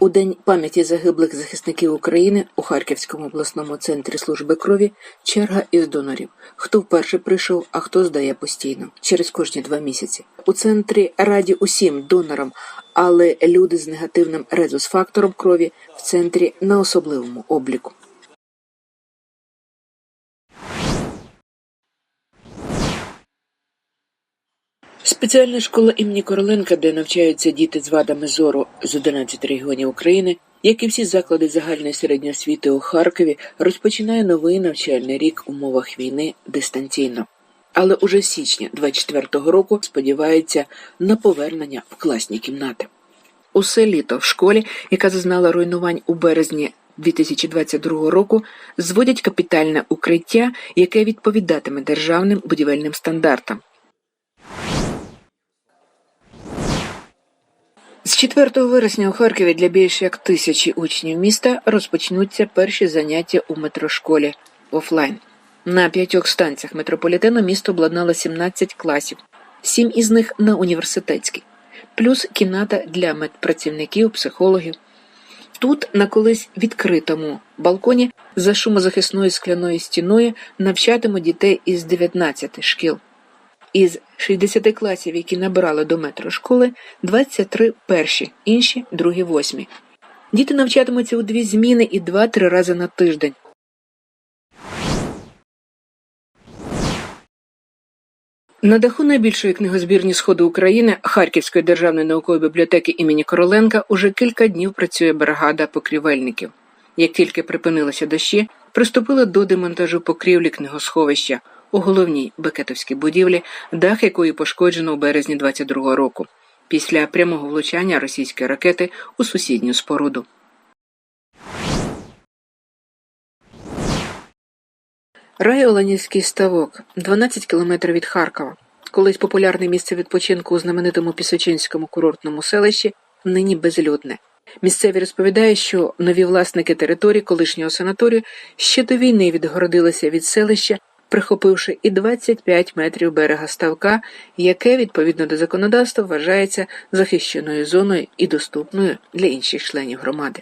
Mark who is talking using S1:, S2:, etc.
S1: У день пам'яті загиблих захисників України у Харківському обласному центрі служби крові черга із донорів. Хто вперше прийшов, а хто здає постійно через кожні два місяці. У центрі раді усім донорам, але люди з негативним резус-фактором крові в центрі на особливому обліку. Спеціальна школа імені Короленка, де навчаються діти з вадами зору з 11 регіонів України, як і всі заклади загальної середньої освіти у Харкові, розпочинає новий навчальний рік в умовах війни дистанційно. Але уже січня 24-го року сподівається на повернення в класні кімнати. Усе літо в школі, яка зазнала руйнувань у березні 2022 року, зводять капітальне укриття, яке відповідатиме державним будівельним стандартам. З 4 вересня у Харкові для більше як тисячі учнів міста розпочнуться перші заняття у метрошколі офлайн. На п'ятьох станціях метрополітену місто обладнало 17 класів, сім із них на університетській, плюс кімната для медпрацівників, психологів. Тут, на колись відкритому балконі, за шумозахисною скляною стіною навчатимуть дітей із 19 шкіл. Із 60 класів, які набирали до метрошколи, 23 перші, інші другі восьмі. Діти навчатимуться у дві зміни і два-три рази на тиждень. На даху найбільшої книгозбірні Сходу України Харківської державної наукової бібліотеки імені Короленка уже кілька днів працює бригада покрівельників. Як тільки припинилися дощі, приступили до демонтажу покрівлі книгосховища у головній бекетовській будівлі, дах якої пошкоджено у березні 22-го року, після прямого влучання російської ракети у сусідню споруду. Райоланівський ставок 12 кілометрів від Харкова. Колись популярне місце відпочинку у знаменитому Пісочинському курортному селищі нині безлюдне. Місцеві розповідають, що нові власники території колишнього санаторію ще до війни відгородилися від селища, прихопивши і 25 метрів берега ставка, яке відповідно до законодавства вважається захищеною зоною і доступною для інших членів громади.